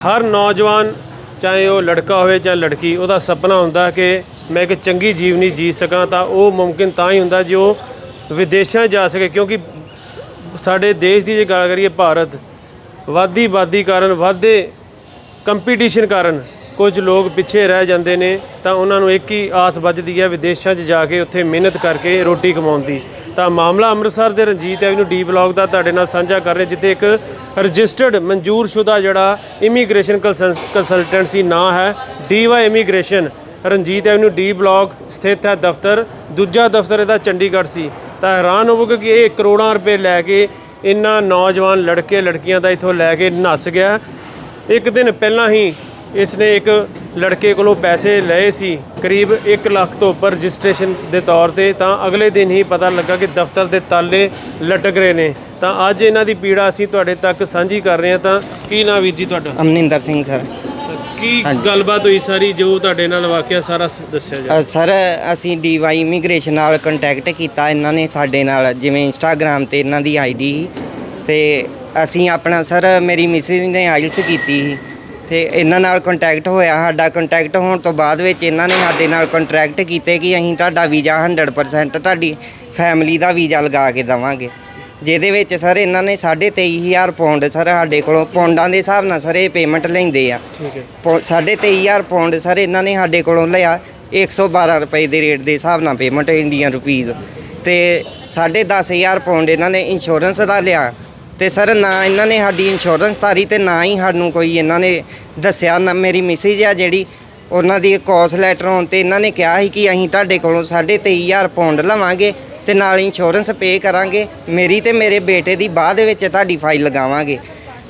ਹਰ ਨੌਜਵਾਨ, ਚਾਹੇ ਉਹ ਲੜਕਾ ਹੋਵੇ ਜਾਂ ਲੜਕੀ, ਉਹਦਾ ਸੁਪਨਾ ਹੁੰਦਾ ਕਿ ਮੈਂ ਇੱਕ ਚੰਗੀ ਜੀਵਨੀ ਜੀ ਸਕਾਂ ਤਾਂ ਉਹ ਮੁਮਕਿਨ ਤਾਂ ਹੀ ਹੁੰਦਾ ਜੇ ਉਹ ਵਿਦੇਸ਼ਾਂ 'ਚ ਜਾ ਸਕੇ, ਕਿਉਂਕਿ ਸਾਡੇ ਦੇਸ਼ ਦੀ ਜੇ ਗੱਲ ਕਰੀਏ ਭਾਰਤ ਵਾਦੀ ਵਾਧੀ ਕਾਰਨ, ਵਾਧੇ ਕੰਪੀਟੀਸ਼ਨ ਕਾਰਨ ਕੁਝ ਲੋਕ ਪਿੱਛੇ ਰਹਿ ਜਾਂਦੇ ਨੇ ਤਾਂ ਉਹਨਾਂ ਨੂੰ ਇੱਕ ਹੀ ਆਸ ਵੱਜਦੀ ਹੈ ਵਿਦੇਸ਼ਾਂ 'ਚ ਜਾ ਕੇ ਉੱਥੇ ਮਿਹਨਤ ਕਰਕੇ ਰੋਟੀ ਕਮਾਉਣ ਦੀ। ਤਾਂ ਮਾਮਲਾ ਅੰਮ੍ਰਿਤਸਰ ਦੇ ਰਣਜੀਤ ਐਵਨਿਊ ਡੀ ਬਲਾਕ ਦਾ ਤੁਹਾਡੇ ਨਾਲ ਸਾਂਝਾ ਕਰ ਰਹੇ। ਜਿੱਥੇ ਇੱਕ ਰਜਿਸਟਰਡ ਮਨਜ਼ੂਰਸ਼ੁਦਾ ਜਿਹੜਾ ਇਮੀਗ੍ਰੇਸ਼ਨ ਕੰਸਲਟੈਂਸੀ ਨਾਂ ਹੈ DY immigration Ranjit avenue D block ਸਥਿਤ ਹੈ ਦਫ਼ਤਰ। ਦੂਜਾ ਦਫ਼ਤਰ ਇਹਦਾ ਚੰਡੀਗੜ੍ਹ ਸੀ। ਤਾਂ ਹੈਰਾਨ ਹੋਵੋਗੇ ਕਿ ਇਹ ਕਰੋੜਾਂ ਰੁਪਏ ਲੈ ਕੇ ਇਨ੍ਹਾਂ ਨੌਜਵਾਨ ਲੜਕੇ, ਲੜਕੀਆਂ ਦਾ ਇੱਥੋਂ ਲੈ ਕੇ ਨੱਸ ਗਿਆ। ਇੱਕ ਦਿਨ ਪਹਿਲਾਂ ਹੀ ਇਸ ਨੇ ਇੱਕ ਲੜਕੇ ਕੋਲੋਂ ਪੈਸੇ ਲਏ ਸੀ ਕਰੀਬ 1 ਲੱਖ ਤੋਂ ਉੱਪਰ ਰਜਿਸਟ੍ਰੇਸ਼ਨ ਦੇ ਤੌਰ ਤੇ। ਤਾਂ ਅਗਲੇ ਦਿਨ ਹੀ ਪਤਾ ਲੱਗਾ ਕਿ ਦਫ਼ਤਰ ਦੇ ਤਾਲੇ ਲਟਕ ਰਹੇ ਨੇ। ਤਾਂ ਅੱਜ ਇਹਨਾਂ ਦੀ ਪੀੜਾ ਅਸੀਂ ਤੁਹਾਡੇ ਤੱਕ ਸਾਂਝੀ ਕਰ ਰਹੇ ਹਾਂ। ਤਾਂ ਕੀ ਨਾਂ ਵੀਰ ਜੀ ਤੁਹਾਡਾ? ਅਮਨਿੰਦਰ ਸਿੰਘ ਸਰ। ਕੀ ਗੱਲਬਾਤ ਹੋਈ ਸਾਰੀ ਜੋ ਤੁਹਾਡੇ ਨਾਲ ਵਾਕਿਆ ਸਾਰਾ ਦੱਸਿਆ ਜਾ ਸਰ ਅਸੀਂ ਡੀਵਾਈ ਇਮੀਗ੍ਰੇਸ਼ਨ ਨਾਲ ਕੰਟੈਕਟ ਕੀਤਾ। ਇਹਨਾਂ ਨੇ ਸਾਡੇ ਨਾਲ ਜਿਵੇਂ ਇੰਸਟਾਗ੍ਰam ਤੇ ਇਹਨਾਂ ਦੀ ਆਈਡੀ ਤੇ ਅਸੀਂ ਆਪਣਾ ਸਰ ਮੇਰੀ ਮਿਸਿਸ ਨੇ ਆਇਲਸ ਕੀਤੀ ਸੀ। ਤੇ ਇਹਨਾਂ ਨਾਲ ਕੰਟੈਕਟ ਹੋਇਆ ਸਾਡਾ ਕੰਟੈਕਟ ਹੋਣ ਤੋਂ ਬਾਅਦ ਵਿੱਚ ਇਹਨਾਂ ਨੇ ਸਾਡੇ ਨਾਲ ਕੰਟਰੈਕਟ ਕੀਤੇ ਕਿ ਅਸੀਂ ਤੁਹਾਡਾ ਵੀਜ਼ਾ 100% ਤੁਹਾਡੀ ਫੈਮਿਲੀ ਦਾ ਵੀਜ਼ਾ ਲਗਾ ਕੇ ਦੇਵਾਂਗੇ। ਜਿਹਦੇ ਵਿੱਚ ਸਰ ਇਹਨਾਂ ਨੇ 23500 ਪੌਂਡ ਸਰ ਸਾਡੇ ਕੋਲੋਂ ਪੌਂਡਾਂ ਦੇ ਹਿਸਾਬ ਨਾਲ ਸਰ ਇਹ ਪੇਮੈਂਟ ਲੈਂਦੇ ਆ। ਠੀਕ ਹੈ। ਪੌ- ਸਾਢੇ ਤੇਈ ਹਜ਼ਾਰ ਪੌਂਡ ਸਰ ਇਹਨਾਂ ਨੇ ਸਾਡੇ ਕੋਲੋਂ ਲਿਆ 112 ਰੁਪਏ ਦੇ ਰੇਟ ਦੇ ਹਿਸਾਬ ਨਾਲ ਪੇਮੈਂਟ ਇੰਡੀਅਨ ਰੁਪੀਜ਼ ਤੇ ਸਾਢੇ ਦਸ ਹਜ਼ਾਰ ਪੌਂਡ ਇਹਨਾਂ ਨੇ ਇੰਸ਼ੋਰੈਂਸ ਦਾ ਲਿਆ ਤੇ ਸਰ ਨਾ ਇਹਨਾਂ ਨੇ ਸਾਡੀ ਇੰਸ਼ੋਰੈਂਸ ਤਾਰੀ ਤੇ ਨਾ ਹੀ ਸਾਨੂੰ ਕੋਈ ਇਹਨਾਂ ਨੇ ਦੱਸਿਆ, ਨਾ ਮੇਰੀ ਮਿਸਿਜ ਆ ਜਿਹੜੀ ਉਹਨਾਂ ਦੀ ਕੋਸ ਲੈਟਰ ਆਉਣ ਤੇ ਇਹਨਾਂ ਨੇ ਕਿਹਾ ਸੀ ਕਿ ਅਸੀਂ ਤੁਹਾਡੇ ਕੋਲੋਂ ਸਾਢੇ ਤੇਈ ਹਜ਼ਾਰ ਪੌਂਡ ਲਵਾਂਗੇ ਤੇ ਨਾਲ ਇੰਸ਼ੋਰੈਂਸ ਪੇ ਕਰਾਂਗੇ, ਮੇਰੀ ਤੇ ਮੇਰੇ ਬੇਟੇ ਦੀ ਬਾਅਦ ਵਿੱਚ ਤੁਹਾਡੀ ਫਾਈਲ ਲਗਾਵਾਂਗੇ।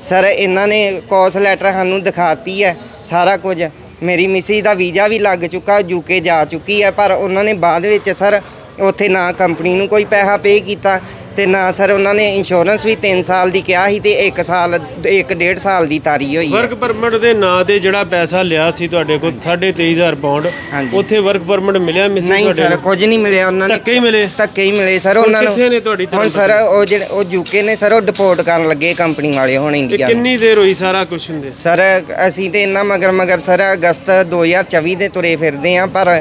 ਸਰ ਇਹਨਾਂ ਨੇ ਕੋਸ ਲੈਟਰ ਸਾਨੂੰ ਦਿਖਾਤੀ ਹੈ ਸਾਰਾ ਕੁਝ। ਮੇਰੀ ਮਿਸਿਜ਼ ਦਾ ਵੀਜ਼ਾ ਵੀ ਲੱਗ ਚੁੱਕਾ ਯੂਕੇ ਜਾ ਚੁੱਕੀ ਹੈ, ਪਰ ਉਹਨਾਂ ਨੇ ਬਾਅਦ ਵਿੱਚ ਸਰ ਉੱਥੇ ਨਾ ਕੰਪਨੀ ਨੂੰ ਕੋਈ ਪੈਸਾ ਪੇ ਕੀਤਾ। ਤੇ ਨਾ ਸਰ ਉਹਨਾਂ ਨੇ ਇੰਸ਼ੋਰੈਂਸ ਵੀ 3 ਸਾਲ ਦੀ ਕਿਹਾ ਸੀ ਤੇ 1 ਸਾਲ 1 ਡੇਢ ਸਾਲ ਦੀ ਤਾਰੀ ਹੋਈ ਹੈ। ਵਰਕ ਪਰਮਿਟ ਦੇ ਨਾਂ ਤੇ ਜਿਹੜਾ ਪੈਸਾ ਲਿਆ ਸੀ ਤੁਹਾਡੇ ਕੋਲ 23500 ਪਾਉਂਡ ਹਾਂਜੀ। ਉੱਥੇ ਵਰਕ ਪਰਮਿਟ ਮਿਲਿਆ ਮਿਸ ਨਹੀਂ ਤੁਹਾਡੇ ਸਰ ਨੂੰ? ਕੁਝ ਨਹੀਂ ਮਿਲਿਆ ਉਹਨਾਂ ਨੇ। ਧੱਕੇ ਹੀ ਮਿਲੇ? ਧੱਕੇ ਹੀ ਮਿਲੇ ਸਰ ਹੁਣ ਉਹਨਾਂ ਨੂੰ। ਕਿੱਥੇ ਨੇ ਤੁਹਾਡੀ ਹੁਣ ਸਰ ਉਹ ਜਿਹੜੇ ਉਹ ਯੂਕੇ ਨੇ ਸਰ ਉਹ ਡਿਪੋਰਟ ਕਰਨ ਲੱਗੇ ਕੰਪਨੀ ਵਾਲੇ ਹੁਣ ਇਹ ਇੰਡੀਆ ਨੂੰ। ਕਿੰਨੀ ਦੇਰ ਹੋਈ ਸਾਰਾ ਕੁਝ ਹੁੰਦੇ? ਸਰ ਅਸੀਂ ਤੇ ਇੰਨਾ ਮਗਰ ਮਗਰ ਸਰ ਅਗਸਤ 2024 ਦੇ ਤੁਰੇ ਫਿਰਦੇ ਆ ਪਰ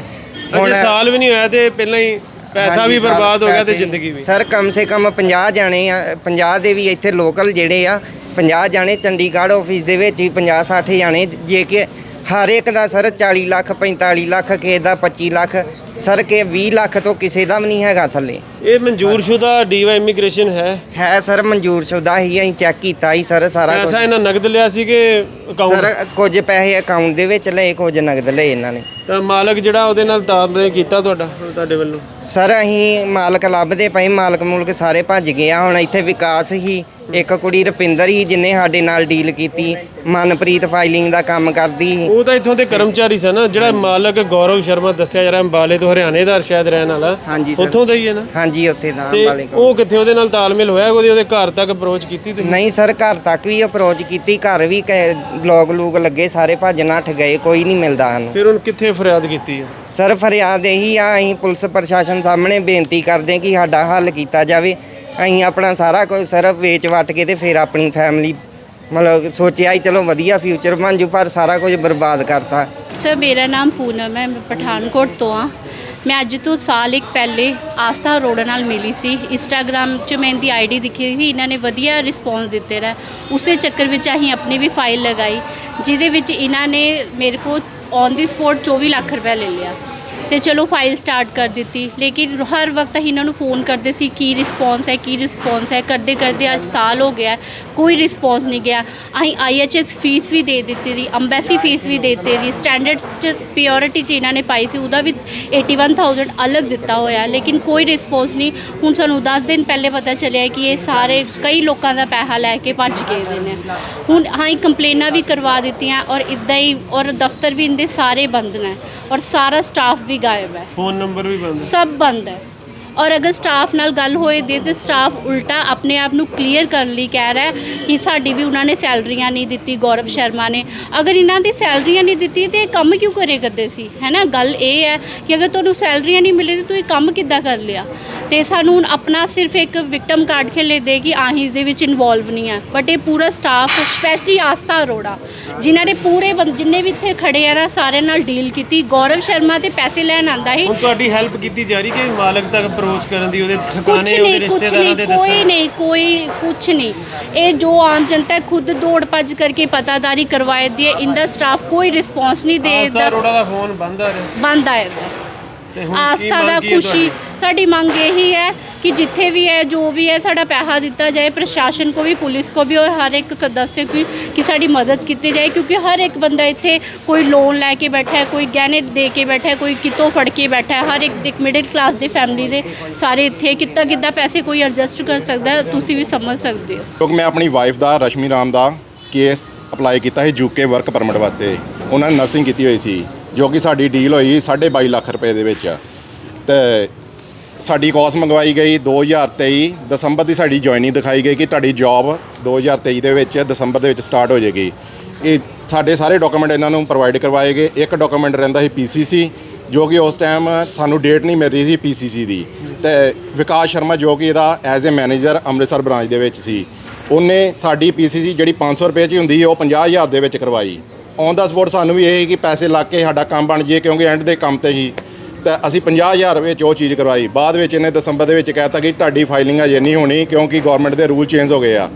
ਅਜੇ ਸਾਲ ਵੀ ਨਹੀਂ ਹੋਇਆ ਤੇ ਪਹਿਲਾਂ ਹੀ ਪੈਸਾ ਵੀ ਬਰਬਾਦ ਹੋ ਗਿਆ ਤੇ ਜ਼ਿੰਦਗੀ ਵੀ। ਸਰ ਕਮ ਸੇ ਕਮ 50 ਜਾਣੇ ਆ 50 ਦੇ ਵੀ ਇੱਥੇ ਲੋਕਲ ਜਿਹੜੇ ਆ 50 ਜਾਣੇ ਚੰਡੀਗੜ੍ਹ ਆਫਿਸ ਦੇ ਵਿੱਚ ਵੀ 50 60 ਜਾਣੇ ਜੇ ਕਿ ਹਰ ਇੱਕ ਦਾ ਸਰ 40 ਲੱਖ 45 ਲੱਖ ਕਿਸੇ ਦਾ 25 ਲੱਖ ਸਰ ਕੇ 20 ਲੱਖ ਤੋਂ ਕਿਸੇ ਦਾ ਵੀ ਨਹੀਂ ਹੈਗਾ ਥੱਲੇ। ਇਹ ਮਨਜ਼ੂਰਸ਼ੁਦਾ ਡੀਵਾ ਇਮੀਗ੍ਰੇਸ਼ਨ ਹੈ। ਹੈ ਸਰ ਮਨਜ਼ੂਰ ਸ਼ੁਦਾ ਹੀ ਅਸੀਂ ਚੈੱਕ ਕੀਤਾ ਹੀ ਸਰ ਸਾਰਾ ਕੁਝ ਪੈਸਾ ਇਹਨਾਂ ਨਗਦ ਲਿਆ ਸੀ ਕਿ ਅਕਾਊਂਟ ਸਰ ਕੁਝ ਪੈਸੇ ਅਕਾਊਂਟ ਦੇ ਵਿੱਚ ਲਏ ਕੁਝ ਨਗਦ ਲਏ ਇਹਨਾਂ ਨੇ। ਤਾਂ ਮਾਲਕ ਜਿਹੜਾ ਉਹਦੇ ਨਾਲ ਤਾਲਮੇਲ ਕੀਤਾ ਤੁਹਾਡਾ ਤੁਹਾਡੇ ਵੱਲੋਂ? ਸਰ ਅਸੀਂ ਮਾਲਕ ਲੱਭਦੇ ਪਏ ਮਾਲਕ ਮੁਲਕ ਸਾਰੇ ਭੱਜ ਗਏ ਆ। ਹੁਣ ਇੱਥੇ ਵਿਕਾਸ ਹੀ ਇੱਕ ਕੁੜੀ ਰੁਪਿੰਦਰ ਹੀ ਜਿਨੇ ਸਾਡੇ ਨਾਲ ਡੀਲ ਕੀਤੀ ਮਨਪ੍ਰੀਤ ਫਾਈਲਿੰਗ ਦਾ ਕੰਮ ਕਰਦੀ। ਸੀ ਉਹ ਤਾਂ ਇੱਥੋਂ ਦੇ ਕਰਮਚਾਰੀ ਸਨ ਨਾ ਜਿਹੜਾ ਮਾਲਕ ਗੌਰਵ ਸ਼ਰਮਾ ਦੱਸਿਆ ਜਰਾ ਅੰਬਾਲੇ ਤੋਂ ਹਰਿਆਣੇ ਦਾ ਸ਼ਾਇਦ ਰਹਿਣ ਵਾਲਾ। ਹਾਂਜੀ ਸਰ। ਉੱਥੋਂ ਦਾ ਹੀ ਹੈ ਨਾ? ਹਾਂਜੀ ਉੱਥੇ ਦਾ ਤੇ ਵਾਲੇ ਕੋਲ। ਉਹ ਕਿੱਥੇ ਉਹਦੇ ਨਾਲ ਤਾਲਮੇਲ ਹੋਇਆ ਉਹਦੇ ਉਹਦੇ ਘਰ ਤੱਕ ਅਪਰੋਚ ਕੀਤੀ ਤੁਸੀਂ? ਨਹੀਂ ਸਰ ਘਰ ਤੱਕ ਵੀ ਅਪਰੋਚ ਕੀਤੀ। ਘਰ ਵੀ ਬਲੌਗ ਲੂਗ ਲੱਗੇ ਸਾਰੇ ਭੱਜ ਨੱਠ ਗਏ ਕੋਈ ਨਹੀਂ ਮਿਲਦਾ ਸਾਨੂੰ। ਫਿਰ ਉਹਨੂੰ ਕਿੱਥੇ ਫਰਿਆਦ ਕੀਤੀ ਹੈ ਸਰ ਫਰਿਆਦ ਇਹੀ ਆ ਅਸੀਂ ਪੁਲਿਸ ਪ੍ਰਸ਼ਾਸਨ ਸਾਹਮਣੇ ਬੇਨਤੀ ਕਰਦੇ ਹਾਂ ਕਿ ਸਾਡਾ ਹੱਲ ਕੀਤਾ ਜਾਵੇ। ਅਸੀਂ ਆਪਣਾ ਸਾਰਾ ਕੁਝ ਸਰ ਵੇਚ ਵਟ ਕੇ ਤੇ ਫਿਰ ਆਪਣੀ ਫੈਮਿਲੀ ਮਤਲਬ ਸੋਚਿਆ ਹੀ ਚਲੋ ਵਧੀਆ ਫਿਊਚਰ ਬਣ ਜੂ ਪਰ ਸਾਰਾ ਕੁਝ ਬਰਬਾਦ ਕਰਤਾ। ਸਰ ਮੇਰਾ ਨਾਮ ਪੂਨਮ ਹੈ ਮੈਂ ਪਠਾਨਕੋਟ ਤੋਂ ਆ ਮੈਂ ਅੱਜ ਤੋਂ ਸਾਲ ਇੱਕ ਪਹਿਲੇ ਆਸਥਾ ਅਰੋੜਾ ਨਾਲ ਮਿਲੀ ਸੀ। ਇੰਸਟਾਗ੍ਰam 'ਚ ਮੈਂ ਇਹਦੀ ਆਈਡੀ ਦਿਖੀ ਸੀ। ਇਹਨਾਂ ਨੇ ਵਧੀਆ ਰਿਸਪੌਂਸ ਦਿੱਤੇ ਰਿਹਾ। ਉਸੇ ਚੱਕਰ ਵਿੱਚ ਅਸੀਂ ਆਪਣੀ ਵੀ ਫਾਈਲ ਲਗਾਈ, ਜਿਹਦੇ ਵਿੱਚ ਇਹਨਾਂ ਨੇ ਮੇਰੇ ਕੋਲ ਔਨ ਦੀ ਸਪੋਟ 24 ਲੱਖ ਰੁਪਏ ਲੈ ਲਿਆ। ਤੇ ਚਲੋ ਫਾਈਲ ਸਟਾਰਟ ਕਰ ਦਿੱਤੀ। ਲੇਕਿਨ ਹਰ ਵਕਤ ਅਸੀਂ ਇਹਨਾਂ ਨੂੰ ਫੋਨ ਕਰਦੇ ਸੀ, ਕੀ ਰਿਸਪੌਂਸ ਹੈ, ਕੀ ਰਿਸਪੌਂਸ ਹੈ। ਕਰਦੇ ਕਰਦੇ ਅੱਜ ਸਾਲ ਹੋ ਗਿਆ, ਕੋਈ ਰਿਸਪੌਂਸ ਨਹੀਂ ਗਿਆ। ਅਸੀਂ ਆਈਐਚਐਸ ਫੀਸ ਵੀ ਦੇ ਦਿੱਤੀ ਰਹੀ ਅੰਬੈਸੀ ਫੀਸ ਵੀ ਦੇ ਦਿੱਤੀ ਰਹੀ। ਸਟੈਂਡਰਡਸ ਚ ਪਿਓਰਿਟੀ ਚ ਇਹਨਾਂ ਨੇ ਪਾਈ ਸੀ, ਉਹਦਾ ਵੀ 81000 ਅਲੱਗ ਦਿੱਤਾ ਹੋਇਆ। ਲੇਕਿਨ ਕੋਈ ਰਿਸਪੌਂਸ ਨਹੀਂ। ਹੁਣ ਸਾਨੂੰ 10 ਦਿਨ ਪਹਿਲੇ ਪਤਾ ਚੱਲਿਆ ਕਿ ਇਹ ਸਾਰੇ ਕਈ ਲੋਕਾਂ ਦਾ ਪੈਸਾ ਲੈ ਕੇ ਭੱਜ ਗਏ ਦੇ ਨੇ। ਹੁਣ ਹਾਂ ਕੰਪਲੇਨਾਂ ਵੀ ਕਰਵਾ ਦਿੱਤੀਆਂ ਔਰ ਇਦਾਂ ਹੀ ਔਰ ਦਫ਼ਤਰ ਵੀ ਇਹਦੇ ਸਾਰੇ ਬੰਦ ਨੇ। ਔਰ ਸਾਰਾ ਸਟਾਫ ਵੀ ਗਾਇਬ ਹੈ। ਫੋਨ ਨੰਬਰ ਵੀ ਬੰਦ ਸਭ ਬੰਦ ਹੈ। ਔਰ ਅਗਰ ਸਟਾਫ ਨਾਲ ਗੱਲ ਹੋਏ ਦੀ ਤੇ ਸਟਾਫ ਉਲਟਾ ਆਪਣੇ ਆਪ ਨੂੰ ਕਲੀਅਰ ਕਰਨ ਲਈ ਕਹਿ ਰਿਹਾ ਕਿ ਸਾਡੀ ਵੀ ਉਹਨਾਂ ਨੇ ਸੈਲਰੀਆਂ ਨਹੀਂ ਦਿੱਤੀ, ਗੌਰਵ ਸ਼ਰਮਾ ਨੇ। ਅਗਰ ਇਹਨਾਂ ਦੀ ਸੈਲਰੀਆਂ ਨਹੀਂ ਦਿੱਤੀ ਤੇ ਇਹ ਕੰਮ ਕਿਉਂ ਕਰੇ ਕਰਦੇ ਸੀ? ਹੈ ਨਾ? ਗੱਲ ਇਹ ਹੈ ਕਿ ਅਗਰ ਤੁਹਾਨੂੰ ਸੈਲਰੀਆਂ ਨਹੀਂ ਮਿਲੇ ਤੇ ਤੁਸੀਂ ਕੰਮ ਕਿੱਦਾਂ ਕਰ ਲਿਆ? ਤੇ ਸਾਨੂੰ ਹੁਣ ਆਪਣਾ ਸਿਰਫ ਇੱਕ ਵਿਕਟਮ ਕਾਰਡ ਖੇਲੇ ਦੇ ਕਿ ਆਹੀਂ ਇਸ ਦੇ ਵਿੱਚ ਇਨਵੋਲਵ ਨਹੀਂ ਹੈ ਬਟ ਇਹ ਪੂਰਾ ਸਟਾਫ ਸਪੈਸ਼ਲੀ ਆਸਥਾ ਅਰੋੜਾ, ਜਿਨ੍ਹਾਂ ਨੇ ਪੂਰੇ ਬੰ- ਜਿੰਨੇ ਵੀ ਇੱਥੇ ਖੜੇ ਆ ਨਾ, ਸਾਰਿਆਂ ਨਾਲ ਡੀਲ ਕੀਤੀ। ਗੌਰਵ ਸ਼ਰਮਾ ਤੇ ਪੈਸੇ ਲੈਣ ਆਂਦਾ ਸੀ। ਹੁਣ ਤੁਹਾਡੀ ਹੈਲਪ ਕੀਤੀ ਜਾ ਰਹੀ ਕਿ ਮਾਲਕ ਤੱਕ ਅਪਰੋਚ ਕਰਨ ਦੀ ਉਹਦੇ ਠਿਕਾਣੇ ਉਹਦੇ ਨਹੀਂ ਰਿਸ਼ਤੇਦਾਰਾਂ ਨਹੀਂ ਦੇ ਕੋਈ ਦੱਸਣ ਨਹੀਂ ਕੋਈ ਕੁਝ ਨਹੀਂ। ਇਹ ਜੋ ਆਮ ਜਨਤਾ ਖੁਦ ਦੌੜ ਭੱਜ ਕਰਕੇ ਪਤਾਦਾਰੀ ਕਰਵਾਏ ਦੀ ਹੈ। ਇੰਦਾ ਸਟਾਫ ਕੋਈ ਰਿਸਪੌਂਸ ਨਹੀਂ ਦੇ ਆਸਥਾ ਦਾ। ਅਰੋੜਾ ਦਾ ਫੋਨ ਬੰਦ ਆ ਰਿਹਾ। ਬੰਦ ਆਏਗਾ ਤੇ ਹੁਣ ਕੀ ਆਸਥਾ ਦਾ ਮੰਗ ਹੈ ਖੁਸ਼ੀ ਤੁਹਾਡੀ? ਸਾਡੀ ਮੰਗ ਇਹੀ ਹੈ ਕਿ ਜਿੱਥੇ ਵੀ ਹੈ ਜੋ ਵੀ ਹੈ ਸਾਡਾ ਪੈਸਾ ਦਿੱਤਾ ਜਾਏ ਪ੍ਰਸ਼ਾਸਨ ਕੋ ਵੀ ਪੁਲਿਸ ਕੋ ਵੀ ਔਰ ਹਰ ਇੱਕ ਸਦस्य ਕੀ ਕਿ ਸਾਡੀ ਮਦਦ ਕੀਤੀ ਜਾਏ ਕਿਉਂਕਿ ਹਰ ਇੱਕ ਬੰਦਾ ਇੱਥੇ ਕੋਈ ਲੋਨ ਲੈ ਕੇ ਬੈਠਾ ਹੈ ਕੋਈ ਗਹਿਣੇ ਦੇ ਕੇ ਬੈਠਾ ਹੈ ਕੋਈ ਕਿਤੋਂ ਫੜ ਕੇ ਬੈਠਾ ਹੈ ਹਰ ਇੱਕ ਇੱਕ ਮਿਡਲ ਕਲਾਸ ਦੇ ਫੈਮਿਲੀ ਦੇ ਸਾਰੇ ਇੱਥੇ ਕਿੱਦਾਂ ਕਿੱਦਾਂ ਪੈਸੇ ਕੋਈ ਐਡਜਸਟ ਕਰ ਸਕਦਾ ਹੈ, ਤੁਸੀਂ ਵੀ ਸਮਝ ਸਕਦੇ ਹੋ। ਕਿਉਂਕਿ ਮੈਂ ਆਪਣੀ ਵਾਈਫ ਦਾ ਰਸ਼ਮੀ ਰਾਮ ਦਾ ਕੇਸ ਅਪਲਾਈ ਕੀਤਾ ਸੀ ਯੂਕੇ ਵਰਕ ਪਰਮਿਟ ਵਾਸਤੇ। ਉਹਨਾਂ ਨੇ ਨਰਸਿੰਗ ਕੀਤੀ ਹੋਈ ਸੀ ਜੋ ਕਿ ਸਾਡੀ ਡੀਲ ਹੋਈ 22.5 ਲੱਖ ਰੁਪਏ ਦੇ ਵਿੱਚ। ਤੇ ਸਾਡੀ ਕੋਸ ਮੰਗਵਾਈ ਗਈ 2023 ਦਸੰਬਰ ਦੀ ਸਾਡੀ ਜੁਆਇਨਿੰਗ ਦਿਖਾਈ ਗਈ ਕਿ ਤੁਹਾਡੀ ਜੌਬ 2023 ਦੇ ਵਿੱਚ, ਦਸੰਬਰ ਦੇ ਵਿੱਚ ਸਟਾਰਟ ਹੋ ਜਾਏਗੀ। ਇਹ ਸਾਡੇ ਸਾਰੇ ਡਾਕੂਮੈਂਟ ਇਹਨਾਂ ਨੂੰ ਪ੍ਰੋਵਾਈਡ ਕਰਵਾਏ ਗਏ। ਇੱਕ ਡਾਕੂਮੈਂਟ ਰਹਿੰਦਾ ਸੀ ਪੀਸੀਸੀ ਜੋ ਕਿ ਉਸ ਟਾਈਮ ਸਾਨੂੰ ਡੇਟ ਨਹੀਂ ਮਿਲ ਰਹੀ ਸੀ ਪੀਸੀਸੀ ਦੀ। ਤੇ ਵਿਕਾਸ ਸ਼ਰਮਾ ਜੋ ਕਿ ਇਹਦਾ ਐਜ਼ ਅ ਮੈਨੇਜਰ ਅੰਮ੍ਰਿਤਸਰ ਬ੍ਰਾਂਚ ਦੇ ਵਿੱਚ ਸੀ, ਉਹਨੇ ਸਾਡੀ ਪੀਸੀਸੀ ਜਿਹੜੀ 500 ਰੁਪਏ 'ਚ ਹੀ ਹੁੰਦੀ ਹੈ ਉਹ 50000 ਦੇ ਵਿੱਚ ਕਰਵਾਈ। ਔਨ ਦਾ ਸਪੋਰਟ ਸਾਨੂੰ ਵੀ ਇਹ ਸੀ ਕਿ ਪੈਸੇ ਲੱਗ ਕੇ ਸਾਡਾ ਕੰਮ ਬਣ ਜੇ ਕਿਉਂਕਿ ਐਂਡ ਦੇ ਕੰਮ ਤੇ ਹੀ ਤਾਂ ਅਸੀਂ 50000 ਵਿੱਚ ਉਹ ਚੀਜ਼ ਕਰਵਾਈ। ਬਾਅਦ ਵਿੱਚ ਇਹਨੇ ਦਸੰਬਰ ਦੇ ਵਿੱਚ ਕਹਿਤਾ ਕਿ ਤੁਹਾਡੀ ਫਾਈਲਿੰਗ ਅਜੇ ਨਹੀਂ ਹੋਣੀ ਕਿਉਂਕਿ ਗਵਰਨਮੈਂਟ ਦੇ ਰੂਲ ਚੇਂਜ ਹੋ ਗਏ ਆ।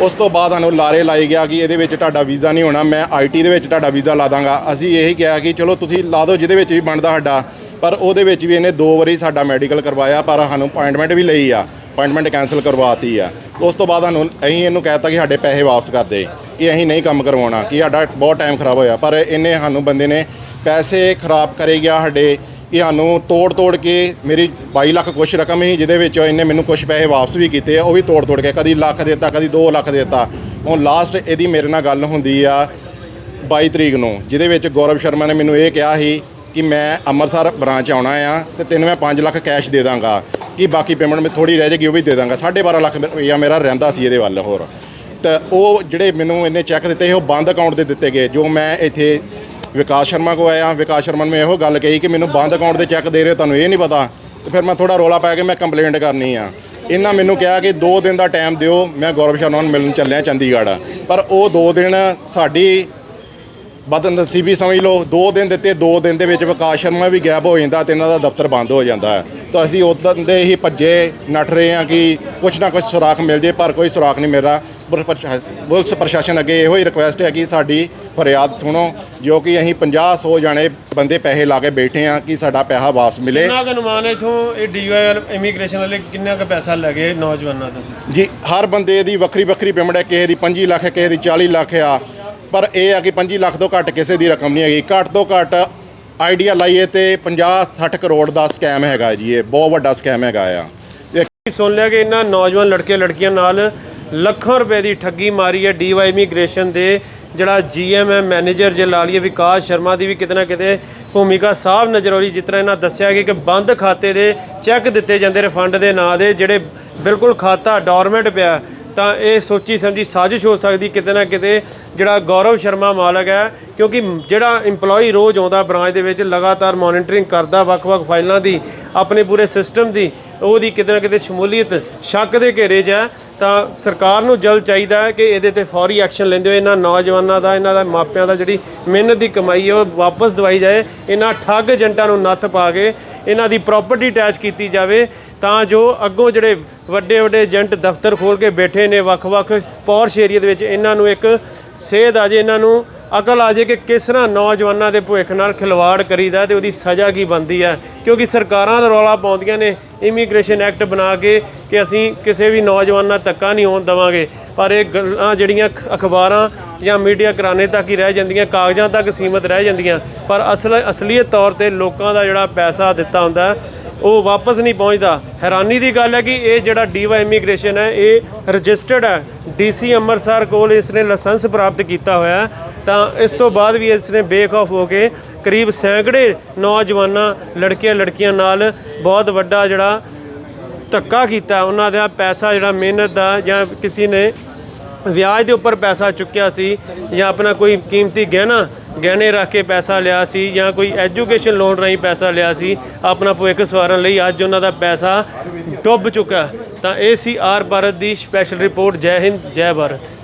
ਉਸ ਤੋਂ ਬਾਅਦ ਸਾਨੂੰ ਲਾਰੇ ਲਾਈ ਗਿਆ ਕਿ ਇਹਦੇ ਵਿੱਚ ਤੁਹਾਡਾ ਵੀਜ਼ਾ ਨਹੀਂ ਹੋਣਾ, ਮੈਂ ਆਈਟੀ ਦੇ ਵਿੱਚ ਤੁਹਾਡਾ ਵੀਜ਼ਾ ਲਾ ਦਾਂਗਾ। ਅਸੀਂ ਇਹੀ ਕਿਹਾ ਕਿ ਚਲੋ ਤੁਸੀਂ ਲਾ ਦਿਓ, ਜਿਹਦੇ ਵਿੱਚ ਵੀ ਬਣਦਾ ਸਾਡਾ, ਪਰ ਉਹਦੇ ਵਿੱਚ ਵੀ ਇਹਨੇ ਦੋ ਵਾਰੀ ਸਾਡਾ ਮੈਡੀਕਲ ਕਰਵਾਇਆ, ਪਰ ਸਾਨੂੰ ਅਪਾਇੰਟਮੈਂਟ ਵੀ ਲਈ ਆ ਅਪਾਇੰਟਮੈਂਟ ਕੈਨਸਲ ਕਰਵਾਤੀ ਆ। ਉਸ ਤੋਂ ਬਾਅਦ ਸਾਨੂੰ ਅਸੀਂ ਇਹਨੂੰ ਕਹਿਤਾ ਕਿ ਸਾਡੇ ਪੈਸੇ ਵਾਪਸ ਕਰ ਦੇ, ਕਿ ਅਸੀਂ ਨਹੀਂ ਕੰਮ ਕਰਵਾਉਣਾ, ਕਿ ਸਾਡਾ ਬਹੁਤ ਟਾਈਮ ਖਰਾਬ ਹੋਇਆ। ਪਰ ਇਹਨੇ ਸਾਨੂੰ ਬੰਦੇ ਨੇ ਪੈਸੇ ਖਰਾਬ ਕਰੇ ਗਿਆ ਸਾਡੇ ਕਿ ਸਾਨੂੰ ਤੋੜ ਤੋੜ ਕੇ ਮੇਰੀ 22 ਲੱਖ ਕੁਛ ਰਕਮ ਸੀ, ਜਿਹਦੇ ਵਿੱਚ ਇਹਨੇ ਮੈਨੂੰ ਕੁਛ ਪੈਸੇ ਵਾਪਸ ਵੀ ਕੀਤੇ ਆ, ਉਹ ਵੀ ਤੋੜ ਤੋੜ ਕੇ ਕਦੀ ਲੱਖ ਦੇਤਾ, ਕਦੀ 2 ਲੱਖ ਦੇ ਦਿੱਤਾ। ਹੁਣ ਲਾਸਟ ਇਹਦੀ ਮੇਰੇ ਨਾਲ ਗੱਲ ਹੁੰਦੀ ਆ 22 ਤਰੀਕ ਨੂੰ, ਜਿਹਦੇ ਵਿੱਚ ਗੌਰਵ ਸ਼ਰਮਾ ਨੇ ਮੈਨੂੰ ਇਹ ਕਿਹਾ ਸੀ ਕਿ ਮੈਂ ਅੰਮ੍ਰਿਤਸਰ ਬ੍ਰਾਂਚ ਆਉਣਾ ਆ ਤੇ ਤੈਨੂੰ ਮੈਂ 5 ਲੱਖ ਕੈਸ਼ ਦੇ ਦਾਂਗਾ, ਕਿ ਬਾਕੀ ਪੇਮੈਂਟ ਮੈਂ ਥੋੜੀ ਰਹਿ ਜਾਏਗੀ ਉਹ ਵੀ ਦੇ ਦਾਂਗਾ। 12.5 ਲੱਖ ਰੁਪਈਆ ਮੇਰਾ ਰਹਿੰਦਾ ਸੀ ਇਹਦੇ ਵੱਲ ਹੋਰ। ਤਾਂ ਉਹ ਜਿਹੜੇ ਮੈਨੂੰ ਇਹਨੇ ਚੈੱਕ ਦਿੱਤੇ ਸੀ, ਉਹ ਬੰਦ ਅਕਾਊਂਟ ਦੇ ਦਿੱਤੇ ਗਏ, ਜੋ ਮੈਂ ਇੱਥੇ ਵਿਕਾਸ ਸ਼ਰਮਾ ਕੋ ਆਇਆ, ਵਿਕਾਸ ਸ਼ਰਮਾ ਨੂੰ ਇਹੋ ਗੱਲ ਕਹੀ ਕਿ ਮੈਨੂੰ ਬੰਦ ਅਕਾਊਂਟ ਦੇ ਚੈੱਕ ਦੇ ਰਹੇ ਹੋ, ਤੁਹਾਨੂੰ ਇਹ ਨਹੀਂ ਪਤਾ। ਤੇ ਫਿਰ ਮੈਂ ਥੋੜਾ ਰੋਲਾ ਪਾ ਕੇ ਮੈਂ ਕੰਪਲੇਂਟ ਕਰਨੀ ਆ। ਇਹਨਾਂ ਮੈਨੂੰ ਕਿਹਾ ਕਿ 2 ਦਿਨ ਦਾ ਟਾਈਮ ਦਿਓ, ਮੈਂ ਗੌਰਵ ਸ਼ਰਮਾ ਨੂੰ ਮਿਲਣ ਚੱਲਿਆ ਚੰਡੀਗੜ੍ਹ। ਪਰ ਉਹ 2 ਦਿਨ ਸਾਡੀ ਬਦਨਸੀਬੀ ਸਮਝ ਲਓ 2 ਦਿਨ ਦਿੱਤੇ 2 ਦਿਨ ਦੇ ਵਿੱਚ ਵਿਕਾਸ ਸ਼ਰਮਾ ਵੀ ਗਾਇਬ ਹੋ ਜਾਂਦਾ ਤੇ ਇਹਨਾਂ ਦਾ ਦਫ਼ਤਰ ਬੰਦ ਹੋ ਜਾਂਦਾ। ਹੈ ਤਾਂ ਅਸੀਂ ਉਦੋਂ ਦੇ ਹੀ ਭੱਜੇ, ਨੱਠ ਰਹੇ ਹਾਂ ਕਿ ਕੁਛ ਨਾ ਕੁਛ ਸੁਰਾਖ ਮਿਲ ਜੇ, ਪਰ ਕੋਈ ਸੁਰਾਖ ਨਹੀਂ ਮਿਲ ਰਿਹਾ। ਪੁਲਿਸ ਪ੍ਰਸ਼ਾ- ਪੁਲਿਸ ਪ੍ਰਸ਼ਾਸਨ ਅੱਗੇ ਇਹੋ ਹੀ ਰਿਕੁਐਸਟ ਹੈ ਕਿ ਸਾਡੀ ਫਰਿਆਦ ਸੁਣੋ ਜੋ ਕਿ ਅਸੀਂ 50 100 ਜਾਣੇ ਬੰਦੇ ਪੈਸੇ ਲਾ ਕੇ ਬੈਠੇ ਹਾਂ ਕਿ ਸਾਡਾ ਪੈਸਾ ਵਾਪਸ ਮਿਲੇ। ਕਿੰਨਾ ਕੁ ਅਨੁਮਾਨ ਹੈ ਇਥੋਂ? ਇਹ ਡੀਯੂਆਈ ਇਮੀਗ੍ਰੇਸ਼ਨ ਵਾਲੇ ਕਿੰਨਾ ਕੁ ਪੈਸਾ ਲੱਗੇ ਨੌਜਵਾਨਾਂ ਤੋਂ? ਜੀ ਹਰ ਬੰਦੇ ਦੀ ਵੱਖਰੀ ਵੱਖਰੀ ਪੇਮੈਂਟ ਹੈ ਕਿਸੇ ਦੀ 25 ਲੱਖ ਹੈ ਕਿਸੇ ਦੀ 40 ਲੱਖ ਆ। ਪਰ ਇਹ ਆ ਕਿ 25 ਲੱਖ ਤੋਂ ਘੱਟ ਕਿਸੇ ਦੀ ਰਕਮ ਨਹੀਂ ਹੈਗੀ। ਘੱਟ ਤੋਂ ਘੱਟ ਆਈਡੀਆ ਲਾਈਏ ਤੇ 50 60 ਕਰੋੜ ਦਾ ਸਕੈਮ ਹੈਗਾ ਜੀ ਇਹ ਬਹੁਤ ਵੱਡਾ ਸਕੈਮ ਹੈਗਾ ਆ। ਇਹ ਸੁਣ ਲਿਆ ਕਿ ਇਹਨਾਂ ਨੌਜਵਾਨ ਲੜਕੇ ਲੜਕੀਆਂ ਨਾਲ ਲੱਖਾਂ ਰੁਪਏ ਦੀ ਠੱਗੀ ਮਾਰੀ ਹੈ ਡੀਵਾਈ ਇਮੀਗ੍ਰੇਸ਼ਨ ਦੇ ਜਿਹੜਾ ਜੀਐਮ ਹੈ ਮੈਨੇਜਰ ਜੇ ਲਾ ਲਈਏ ਵਿਕਾਸ ਸ਼ਰਮਾ ਦੀ ਵੀ ਕਿਤੇ ਨਾ ਕਿਤੇ ਭੂਮਿਕਾ ਸਾਫ਼ ਨਜ਼ਰ ਆ ਰਹੀ ਜਿਸ ਤਰ੍ਹਾਂ ਇਹਨਾਂ ਦੱਸਿਆ ਕਿ ਕਿ ਬੰਦ ਖਾਤੇ ਦੇ ਚੈੱਕ ਦਿੱਤੇ ਜਾਂਦੇ ਰਿਫੰਡ ਦੇ ਨਾਂ ਦੇ ਜਿਹੜੇ ਬਿਲਕੁਲ ਖਾਤਾ ਡੋਰਮੈਂਟ ਪਿਆ ਤਾਂ ਇਹ ਸੋਚੀ ਸਮਝੀ ਸਾਜ਼ਿਸ਼ ਹੋ ਸਕਦੀ ਕਿਤੇ ਨਾ ਕਿਤੇ ਜਿਹੜਾ ਗੌਰਵ ਸ਼ਰਮਾ ਮਾਲਕ ਹੈ, ਕਿਉਂਕਿ ਜਿਹੜਾ EMPLOYE ਰੋਜ਼ ਆਉਂਦਾ ਬ੍ਰਾਂਚ ਦੇ ਵਿੱਚ ਲਗਾਤਾਰ ਮੋਨੀਟਰਿੰਗ ਕਰਦਾ, ਵੱਖ-ਵੱਖ ਫਾਈਲਾਂ ਦੀ, ਆਪਣੇ ਪੂਰੇ ਸਿਸਟਮ ਦੀ ਉਹਦੀ ਕਿਤੇ ਨਾ ਕਿਤੇ ਸ਼ਮੂਲੀਅਤ ਸ਼ੱਕ ਦੇ ਘੇਰੇ 'ਚ ਹੈ। ਤਾਂ ਸਰਕਾਰ ਨੂੰ ਜਲਦ ਚਾਹੀਦਾ ਹੈ ਕਿ ਇਹਦੇ ਤੇ ਫੌਰੀ ਐਕਸ਼ਨ ਲੈਂਦੇ ਹੋਏ ਇਹਨਾਂ ਨੌਜਵਾਨਾਂ ਦਾ, ਇਹਨਾਂ ਦਾ ਮਾਪਿਆਂ ਦਾ ਜਿਹੜੀ ਮਿਹਨਤ ਦੀ ਕਮਾਈ ਹੈ, ਉਹ ਵਾਪਸ ਦਵਾਈ ਜਾਏ। ਇਹਨਾਂ ਠੱਗ ਏਜੰਟਾਂ ਨੂੰ ਨੱਥ ਪਾ ਕੇ ਇਹਨਾਂ ਦੀ ਪ੍ਰਾਪਰਟੀ ਅਟੈਚ ਕੀਤੀ ਜਾਵੇ ਤਾਂ ਜੋ ਅੱਗੋਂ ਜਿਹੜੇ ਵੱਡੇ ਵੱਡੇ ਏਜੰਟ ਦਫ਼ਤਰ ਖੋਲ ਕੇ ਬੈਠੇ ਨੇ, ਵੱਖ-ਵੱਖ ਪੌਰਸ਼ ਏਰੀਆ ਦੇ ਵਿੱਚ ਇਹਨਾਂ ਨੂੰ ਇੱਕ ਸੇਧ ਆ ਜੇ, ਇਹਨਾਂ ਨੂੰ ਅਕਲ ਆ ਜੇ ਕਿ ਕਿਸ ਤਰ੍ਹਾਂ ਨੌਜਵਾਨਾਂ ਦੇ ਭਵਿੱਖ ਨਾਲ ਖਿਲਵਾੜ ਕਰੀਦਾ ਤੇ ਉਹਦੀ ਸਜ਼ਾ ਕੀ ਬਣਦੀ ਹੈ? ਕਿਉਂਕਿ ਸਰਕਾਰਾਂ ਦਾ ਰੌਲਾ ਪਾਉਂਦੀਆਂ ਨੇ ਇਮੀਗ੍ਰੇਸ਼ਨ ਐਕਟ ਬਣਾ ਕੇ ਕਿ ਅਸੀਂ ਕਿਸੇ ਵੀ ਨੌਜਵਾਨ ਨਾਲ ਧੱਕਾ ਨਹੀਂ ਹੋਣ ਦੇਵਾਂਗੇ। ਪਰ ਇਹ ਗੱਲਾਂ ਜਿਹੜੀਆਂ ਅਖਬਾਰਾਂ ਜਾਂ ਮੀਡੀਆ ਕਰਾਨੇ ਤੱਕ ਹੀ ਰਹਿ ਜਾਂਦੀਆਂ, ਕਾਗਜ਼ਾਂ ਤੱਕ ਸੀਮਤ ਰਹਿ ਜਾਂਦੀਆਂ। ਪਰ ਅਸਲ, ਅਸਲੀਅਤ ਤੌਰ ਤੇ ਲੋਕਾਂ ਦਾ ਜਿਹੜਾ ਪੈਸਾ ਦਿੱਤਾ ਹੁੰਦਾ ਉਹ ਵਾਪਸ ਨਹੀਂ ਪਹੁੰਚਦਾ। ਹੈਰਾਨੀ ਦੀ ਗੱਲ ਹੈ ਕਿ ਇਹ ਜਿਹੜਾ ਡੀਵਾ ਇਮੀਗ੍ਰੇਸ਼ਨ ਹੈ, ਇਹ ਰਜਿਸਟਰਡ ਹੈ। ਡੀਸੀ ਅੰਮ੍ਰਿਤਸਰ ਕੋਲ ਇਸ ਨੇ ਲਾਇਸੈਂਸ ਪ੍ਰਾਪਤ ਕੀਤਾ ਹੋਇਆ ਤਾਂ ਇਸ ਤੋਂ ਬਾਅਦ ਵੀ ਇਸ ਨੇ ਬੇਖੌਫ ਹੋ ਕੇ ਕਰੀਬ ਸੈਂਕੜੇ ਨੌਜਵਾਨਾਂ, ਲੜਕੀਆਂ ਲੜਕੀਆਂ ਨਾਲ ਬਹੁਤ ਵੱਡਾ ਜਿਹੜਾ ਧੱਕਾ ਕੀਤਾ। ਉਹਨਾਂ ਦਾ ਪੈਸਾ ਜਿਹੜਾ ਮਿਹਨਤ ਦਾ ਜਾਂ ਕਿਸੇ ਨੇ ਵਿਆਜ ਦੇ ਉੱਪਰ ਪੈਸਾ ਚੁੱਕਿਆ ਸੀ ਜਾਂ ਆਪਣਾ ਕੋਈ ਕੀਮਤੀ ਗਹਿਣਾ ਗਹਿਣੇ ਰੱਖ ਕੇ ਪੈਸਾ ਲਿਆ ਸੀ ਜਾਂ ਕੋਈ ਐਜੂਕੇਸ਼ਨ ਲੋਨ ਰਾਹੀਂ ਪੈਸਾ ਲਿਆ ਸੀ, ਆਪਣਾ ਭਵਿੱਖ ਸਵਾਰਨ ਲਈ ਅੱਜ ਉਹਨਾਂ ਦਾ ਪੈਸਾ ਡੁੱਬ ਚੁੱਕਾ। ਤਾਂ ਇਹ ਸੀ ਆਰ ਭਾਰਤ ਦੀ ਸਪੈਸ਼ਲ ਰਿਪੋਰਟ ਜੈ ਹਿੰਦ, ਜੈ ਭਾਰਤ।